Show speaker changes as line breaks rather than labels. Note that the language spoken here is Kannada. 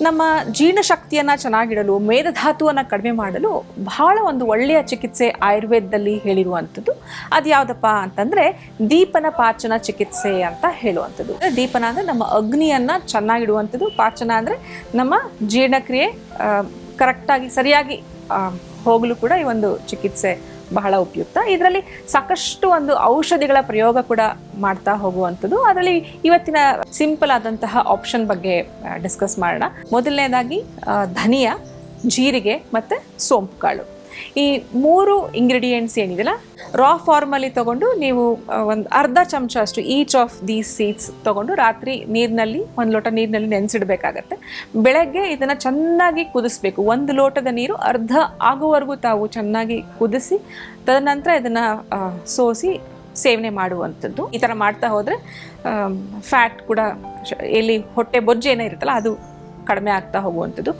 ನಮ್ಮ ಜೀರ್ಣಶಕ್ತಿಯನ್ನು ಚೆನ್ನಾಗಿಡಲು, ಮೇಧಧಾತುವನ್ನು ಕಡಿಮೆ ಮಾಡಲು ಬಹಳ ಒಂದು ಒಳ್ಳೆಯ ಚಿಕಿತ್ಸೆ ಆಯುರ್ವೇದದಲ್ಲಿ ಹೇಳಿರುವಂಥದ್ದು. ಅದು ಯಾವುದಪ್ಪ ಅಂತಂದ್ರೆ ದೀಪನ ಪಾಚನ ಚಿಕಿತ್ಸೆ ಅಂತ ಹೇಳುವಂಥದ್ದು. ದೀಪನ ಅಂದರೆ ನಮ್ಮ ಅಗ್ನಿಯನ್ನ ಚೆನ್ನಾಗಿಡುವಂಥದ್ದು. ಪಾಚನ ಅಂದರೆ ನಮ್ಮ ಜೀರ್ಣಕ್ರಿಯೆ ಕರೆಕ್ಟಾಗಿ ಸರಿಯಾಗಿ ಹೋಗಲು ಕೂಡ ಈ ಒಂದು ಚಿಕಿತ್ಸೆ ಬಹಳ ಉಪಯುಕ್ತ. ಇದರಲ್ಲಿ ಸಾಕಷ್ಟು ಒಂದು ಔಷಧಿಗಳ ಪ್ರಯೋಗ ಕೂಡ ಮಾಡ್ತಾ ಹೋಗುವಂಥದ್ದು. ಅದರಲ್ಲಿ ಇವತ್ತಿನ ಸಿಂಪಲ್ ಆದಂತಹ ಆಪ್ಷನ್ ಬಗ್ಗೆ ಡಿಸ್ಕಸ್ ಮಾಡೋಣ. ಮೊದಲನೇದಾಗಿ ಧನಿಯಾ, ಜೀರಿಗೆ ಮತ್ತು ಸೋಂಪು ಕಾಳು ಈ ಮೂರು ಇಂಗ್ರೀಡಿಯೆಂಟ್ಸ್ ಏನಿದೆಯಲ್ಲ ರಾ ಫಾರ್ಮಲ್ಲಿ ತಗೊಂಡು ನೀವು ಒಂದು ಅರ್ಧ ಚಮಚ ಅಷ್ಟು ಈಚ್ ಆಫ್ ದೀಸ್ ಸೀಡ್ಸ್ ತೊಗೊಂಡು ರಾತ್ರಿ ನೀರಿನಲ್ಲಿ, ಒಂದು ಲೋಟ ನೀರಿನಲ್ಲಿ ನೆನೆಸಿಡಬೇಕಾಗತ್ತೆ. ಬೆಳಗ್ಗೆ ಇದನ್ನು ಚೆನ್ನಾಗಿ ಕುದಿಸ್ಬೇಕು. ಒಂದು ಲೋಟದ ನೀರು ಅರ್ಧ ಆಗುವವರೆಗೂ ತಾವು ಚೆನ್ನಾಗಿ ಕುದಿಸಿ, ತದನಂತರ ಇದನ್ನು ಸೋಸಿ ಸೇವನೆ ಮಾಡುವಂಥದ್ದು. ಈ ಥರ ಮಾಡ್ತಾ ಹೋದರೆ ಫ್ಯಾಟ್ ಕೂಡ ಎಲ್ಲಿ ಹೊಟ್ಟೆ ಬೊಜ್ಜೆ ಏನೋ ಇರುತ್ತಲ್ಲ, ಅದು ಕಡಿಮೆ ಆಗ್ತಾ ಹೋಗುವಂಥದ್ದು.